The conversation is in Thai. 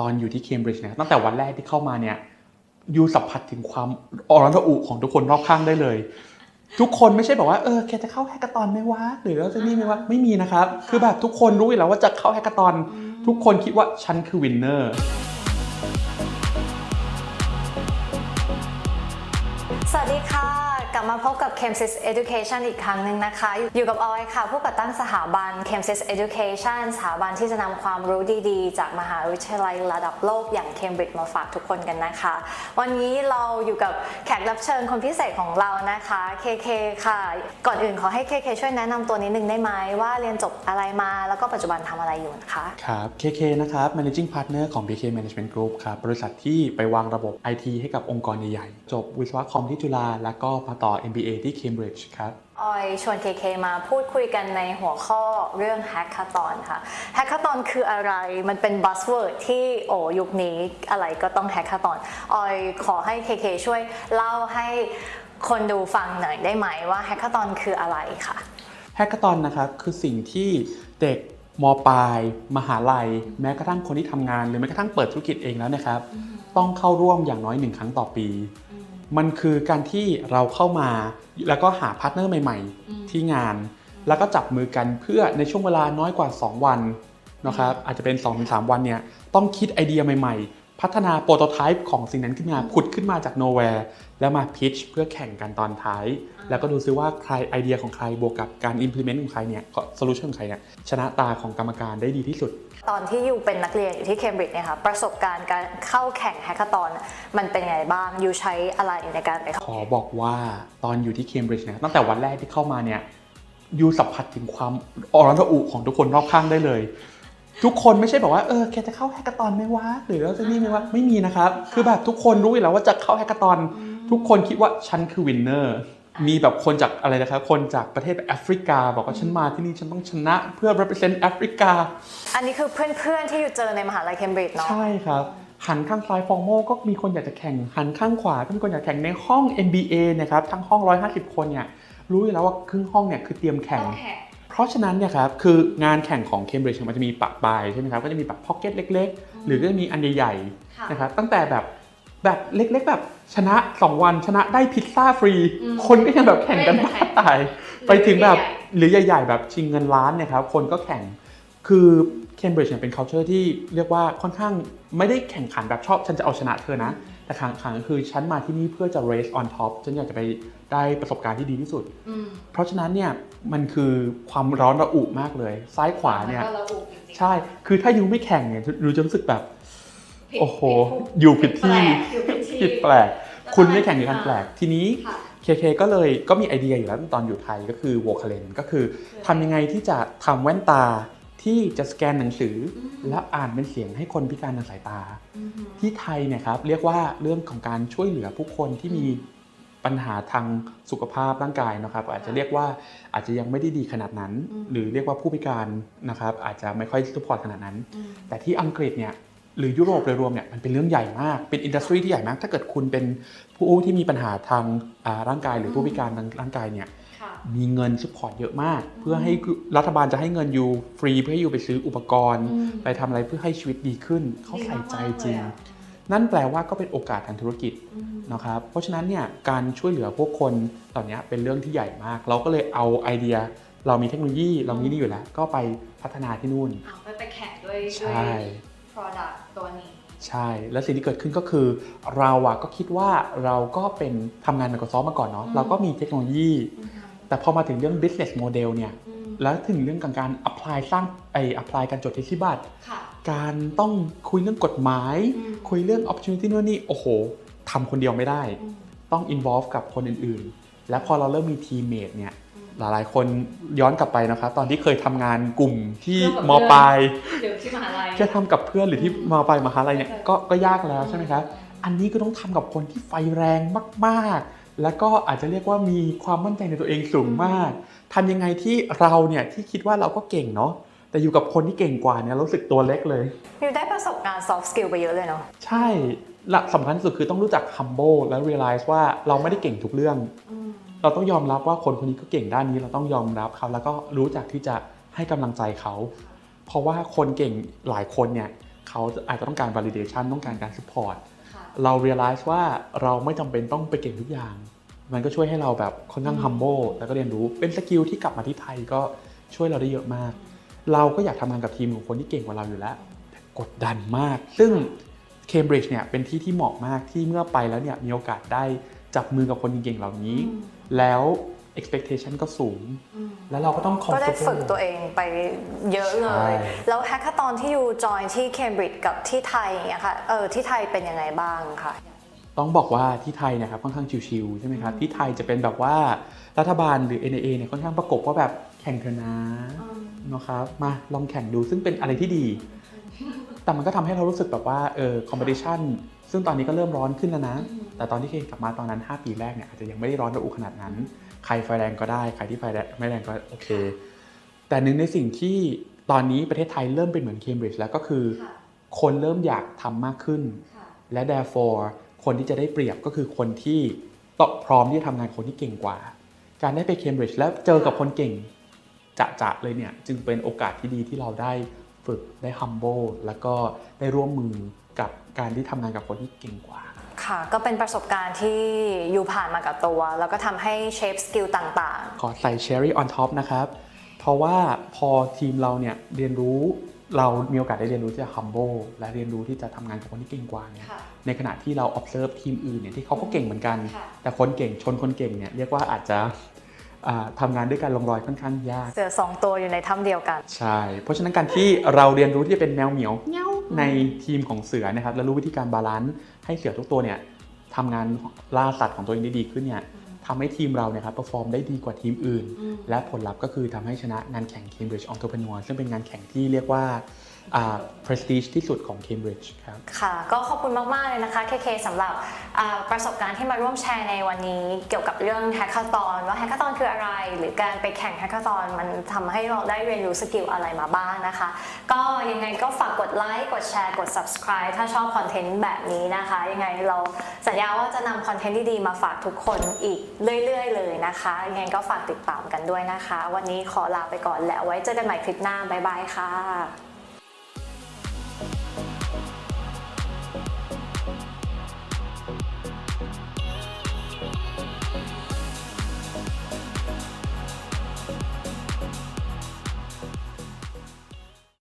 ตอนอยู่ที่เคมบริดจ์เนี่ยตั้งแต่วันแรกที่เข้ามาเนี่ยยูสัมผัสถึงความอร้อนระอุของทุกคนรอบข้างได้เลย ทุกคนไม่ใช่บอกว่าเออแกจะเข้าแฮกเกอร์ตอนไหมวะหรือเราจะนี่ไหมวะไม่มีนะครับ คือแบบทุกคนรู้อยู่แล้วว่าจะเข้าแฮกเกอร์ตอน ทุกคนคิดว่าฉันคือวินเนอร์สวัสดีค่ะก ลับมาพบกับ c h e m s y s Education อีกครั้งหนึ่งนะคะ อยู่กับออยค่ะ ผู้ก่อตั้งสถาบัน c h e m s y s Education สถาบันที่จะนำความรู้ดีๆ จากมหาวิทยาลัยระดับโลกอย่าง Cambridge มาฝากทุกคนกันนะคะ วันนี้เราอยู่กับแขกรับเชิญคนพิเศษของเรานะคะ KK ค่ะ ก่อนอื่นขอให้ KK ช่วยแนะนำตัวนิดนึงได้ไหมว่าเรียนจบอะไรมาแล้วก็ปัจจุบันทำอะไรอยู่นะคะครับ KK นะครับ Managing Partner ของ BK Management Group ครับบริษัทที่ไปวางระบบ IT ให้กับองค์กรใหญ่ๆจบวิศวะคอมที่จุฬาแล้วก็มาต่อ MBA ที่ Cambridge ครับออยชวน KK มาพูดคุยกันในหัวข้อเรื่อง Hackathon ค่ะ Hackathon คืออะไรมันเป็น buzzword ที่โอ้ยุคนี้อะไรก็ต้อง Hackathon ออยขอให้ KK ช่วยเล่าให้คนดูฟังหน่อยได้ไหมว่า Hackathon คืออะไรค่ะแฮกเกอร์ตอนนะครับคือสิ่งที่เด็กมปลาย มหาลัย แม้กระทั่งคนที่ทำงาน หรือแม้กระทั่งเปิดธุรกิจเองแล้วนะครับ ต้องเข้าร่วมอย่างน้อยหนึ่งครั้งต่อปี มันคือการที่เราเข้ามาแล้วก็หาพาร์ทเนอร์ใหม่ ๆ ที่งาน แล้วก็จับมือกันเพื่อในช่วงเวลาน้อยกว่า 2 วันนะครับอาจจะเป็น 2-3 วันเนี่ยต้องคิดไอเดียใหม่ๆ พัฒนาโปรโตไทป์ของสิ่งนั้นขึ้นมาผุดขึ้นมาจาก nowhere แล้วมาพิชเพื่อแข่งกันตอนท้าย แล้วก็ดูซิว่าใครไอเดียของใครบวกกับการ implement ของใครเนี่ยโซลูชันของใครเนี่ยชนะตาของกรรมการได้ดีที่สุด ตอนที่อยู่เป็นนักเรียนอยู่ที่เคมบริดจ์เนี่ยค่ะประสบการณ์การเข้าแข่ง Hackathon มันเป็นยังไงบ้างยูใช้อะไรในการไปเข้าขอบอกว่าตอนอยู่ที่เคมบริดจ์เนี่ยตั้งแต่วันแรกที่เข้ามาเนี่ยยูสัมผัสถึงความอร้อนระอุของทุกคนรอบข้างได้เลย ทุกคนไม่ใช่บอกว่าเออแกจะเข้าแฮกเกอร์ตอนไหมวะหรือเราจะนี่ไหมวะไม่มีนะครับ คือแบบทุกคนรู้อยู่แล้วว่าจะเข้าแฮกเกอร์ตอน ทุกคนคิดว่าฉันคือวินเนอร์มีแบบคนจากอะไรนะครับ คนจากประเทศแอฟริกา บอกว่าฉันมาที่นี่ฉันต้องชนะเพื่อ represent แอฟริกา อันนี้คือเพื่อนๆที่อยู่เจอในมหาลัยเคมบริดจ์เนาะใช่ครับ หันข้างซ้ายฟอร์โมก็มีคนอยากจะแข่ง หันข้างขวาก็มีคนอยากแข่งในห้อง NBA นะครับทั้งห้อง 150 คนเนี่ยรู้อยู่แล้วว่าครึ่งห้องเนี่ยคือเตรียมแข่งเพ ราะฉะนั้นเนี่ยครับคืองานแข่งของ Cambridge มันจะมีปะปลายใช่ไหมครับก็จะมีแบบพ็อกเก็ตเล็ก ๆ หรือก็จะมีอันใหญ่ค่ะๆนะครับตั้งแต่แบบแบบเล็กๆแบบชนะ 2 วันชนะได้พิซซ่าฟรี คนก็ยังแบบแข่งกันบ้าตาย ไปถึงแบบหรือใหญ่ ๆ แบบชิงเงินล้านเนี่ยครับคนก็แข่งคือ Cambridge เนี่ยเป็น culture ที่เรียกว่าค่อนข้างไม่ได้แข่งขันแบบชอบ ฉันจะเอาชนะเธอนะ แต่ขังขังก็คือฉันมาที่นี่เพื่อจะ race on top ฉันอยากจะไป ได้ประสบการณ์ที่ดีที่สุดเพราะฉะนั้นเนี่ยมันคือความร้อนระอุมากเลย ซ้ายขวาเนี่ยก็ระอุจริงๆใช่ คือถ้ายูไม่แข่งเนี่ยยูจะรู้สึกแบบ ผิดโอ้โหผิดอยู่ผิดที่แปลกอยู่ผิดที่ ผิดแปลกคุณไม่แข่งในการแปลก ทีนี้ ค่ะ KK ก็เลยก็มีไอเดียอยู่แล้วตอนอยู่ไทยก็คือ v o c a l e n ก็คือทำยังไงที่จะทำแว่นตาที่จะสแกนหนังสืออแล้วอ่านเป็นเสียงให้คนพิการทางสายตาที่ไทยเนี่ยครับเรียกว่าเรื่องของการช่วยเหลือผู้คนที่มี ปัญหาทางสุขภาพร่างกายนะครับ อาจจะเรียกว่าอาจจะยังไม่ได้ดีขนาดนั้นอืมหรือเรียกว่าผู้พิการนะครับ อาจจะไม่ค่อยซัพพอร์ตขนาดนั้น แต่ที่อังกฤษเนี่ยหรือยุโรปโดยรวมเนี่ยมันเป็นเรื่องใหญ่มาก เป็นอินดัสทรีที่ใหญ่มาก ถ้าเกิดคุณเป็นผู้ที่มีปัญหาทางอ่าร่างกายหรือผู้พิการทางร่างกายเนี่ยค่ะมีเงินซัพพอร์ตเยอะมาก เพื่อให้รัฐบาลจะให้เงินยูฟรีเพื่อให้ยูไปซื้ออุปกรณ์อืมไปทำอะไรเพื่อให้ชีวิตดีขึ้น เขาใส่ใจจริง ดีมากๆเลยอะนั่นแปลว่าก็เป็นโอกาสทางธุรกิจนะครับเพราะฉะนั้นเนี่ยการช่วยเหลือพวกคนตอนเนี้ยเป็นเรื่องที่ใหญ่มาก เราก็เลยเอาไอเดีย เรามีเทคโนโลยีเรามีนี่อยู่แล้ว ก็ไปพัฒนาที่นู่นเอาไปไปแข่งด้วยใช่ด้วย product ตัวนี้ใช่ แล้วสิ่งที่เกิดขึ้นก็คือ เราอะก็คิดว่าเราก็เป็นทำงาน Microsoft มาก่อนเนาะเราก็มีเทคโนโลยี แต่พอมาถึงเรื่อง business model เนี่ย แล้วถึงเรื่องของการ apply สร้างไอ apply การจดทะเบียนบัตรค่ะการต้องคุยเรื่องกฎหมายอืมคุยเรื่อง opportunity นู่นนี่โอ้โหทำคนเดียวไม่ได้อืมต้อง involve กับคนอื่นๆ และพอเราเริ่มมีทีมเมทเนี่ยอืมหลายๆ คนย้อนกลับไปนะครับตอนที่เคยทำงานกลุ่มที่ร่วมกับมเพื่อนปลายเดี๋ยวที่มหาลัยแค่ทำกับเพื่อนหรือที่มปลายมหาลัยเนี่ยก็ก็ยากแล้วใช่ไหมครับอันนี้ก็ต้องทำกับคนที่ไฟแรงมากๆ แล้วก็อาจจะเรียกว่ามีความมั่นใจในตัวเองสูงมากทำยังไงที่เราเนี่ยที่คิดว่าเราก็เก่งเนาะแต่อยู่กับคนที่เก่งกว่าเนี่ยรู้สึกตัวล็กเลยยูได้ประสบการณ์ soft skill ไปเยอะเลยเนาะใช่และสำคัญที่สุดคือต้องรู้จัก humble และ realize ว่าเราไม่ได้เก่งทุกเรื่องอืมเราต้องยอมรับว่าคนคนนี้ก็เก่งด้านนี้เราต้องยอมรับเขาแล้วก็รู้จักที่จะให้กำลังใจเขา เพราะว่าคนเก่งหลายคนเนี่ยเขาอาจจะต้องการ validation ต้องการการ support ค่ะเรา realize ว่าเราไม่จำเป็นต้องไปเก่งทุกอย่าง มันก็ช่วยให้เราแบบค่อนข้าง humble แล้วก็เรียนรู้เป็นสกิลที่กลับมาที่ไทยก็ช่วยเราได้เยอะมาก เราก็อยากทำงานกับทีมของคนที่เก่งกว่าเราอยู่แล้วแต่กดดันมาก ซึ่ง Cambridge เนี่ยเป็นที่ที่เหมาะมากที่เมื่อไปแล้วเนี่ยมีโอกาสได้จับมือกับคนเก่งๆเหล่านี้อืมแล้ว expectation ก็สูงอืมแล้วเราก็ต้อง ก็ได้ comfortable ฝึกตัวเองไปเยอะเลใช่ยแล้วแฮกเกอร์ตอนที่อยู่จอยที่เคมบริดจ์กับที่ไทยอย่างเงี้ยค่ะ เออที่ไทยเป็นยังไงบ้างคะ ต้องบอกว่าที่ไทยเนะครับค่อนข้างชิวๆใช่ไหมครับที่ไทยจะเป็นแบบว่ารัฐบาลหรือ NAA เนี่ยค่อนข้างประกบว่าแบบแข่งเถอะนะนะครับมาลองแข่งดูซึ่งเป็นอะไรที่ดี แต่มันก็ทำให้เรารู้สึกแบบว่าเออคอมเพ t ชันซึ่งตอนนี้ก็เริ่มร้อนขึ้นแล้วนะ แต่ตอนที่เคกลับมาตอนนั้น 5 ปีแรกเนี่ยอาจจะยังไม่ได้ร้อนระอุขนาดนั้น ใครไฟแรงก็ได้ใครที่ไฟแรงไม่แรงก็โอเค แต่หนึ่งในสิ่งที่ตอนนี้ประเทศไทยเริ่มเป็นเหมือนเคมบริดจ์แล้วก็คือค่ะคนเริ่มอยากทำมากขึ้นค่ะและ therefore คนที่จะได้เปรียบก็คือคนที่ตอบพร้อมที่จะทำงานคนที่เก่งกว่า การได้ไปเคมบริดจ์แล้วเจอกับคนเก่งจะจะๆเลยเนี่ยจึงเป็นโอกาสที่ดีที่เราได้ฝึกได้ humble แล้วก็ได้ร่วมมือกับการที่ทำงานกับคนที่เก่งกว่า ค่ะ ก็เป็นประสบการณ์ที่อยู่ผ่านมากับตัว แล้วก็ทำให้เชฟสกิลต่างขอใส่ cherry on top นะครับ เพราะว่าพอทีมเราเนี่ยเรียนรู้เรามีโอกาสได้เรียนรู้ที่จะ humble และเรียนรู้ที่จะทำงานกับคนที่เก่งกว่าเนี่ยค่ะ ในขณะที่เรา observe ทีมอื่นเนี่ยที่เขาก็เก่งเหมือนกัน ค่ะ แต่คนเก่งชนคนเก่งเนี่ยเรียกว่าอาจจะอ่าทำงานด้วยกันลงรอยค่อนข้างยากๆเสือสองตัวอยู่ในถ้ำเดียวกัน ใช่ เพราะฉะนั้นการที่เราเรียนรู้ที่จะเป็นแมวเหมียวเงี้ยว ในทีมของเสือนะครับและรู้วิธีการบาลานซ์ให้เสือทุกตัวเนี่ยทำงานล่าสัตว์ของตัวเองได้ดีขึ้นเนี่ยทำให้ทีมเราเนี่ยครับเปอร์ฟอร์มได้ดีกว่าทีมอื่นอืมและผลลัพธ์ก็คือทำให้ชนะงานแข่ง Cambridge Entrepreneur ซึ่งเป็นงานแข่งที่เรียกว่าอ่า prestige ที่สุดของ Cambridge ครับ ค่ะ ก็ขอบคุณมาก ๆ เลยนะคะ เคเคสำหรับประสบการณ์ที่มาร่วมแชร์ในวันนี้ เกี่ยวกับเรื่องแฮก a า o อนว่าแฮก a า o อนคืออะไร หรือการไปแข่งแฮก a า o อนมันทำให้เราได้เรียนรู้สกิลอะไรมาบ้างนะคะ ก็ยังไงก็ฝากกดไลค์กดแชร์กด subscribe ถ้าชอบคอนเทนต์แบบนี้นะคะ ยังไงเราสัญญาว่าจะนำคอนเทนต์ดี ๆ มาฝากทุกคนอีกเรื่อย ๆ เลยนะคะ ยังไงก็ฝากติดตามกันด้วยนะคะ วันนี้ขอลาไปก่อนแล้วไว้เจอกันใหม่คลิปหน้าบ๊ายบายค่ะ Thank you.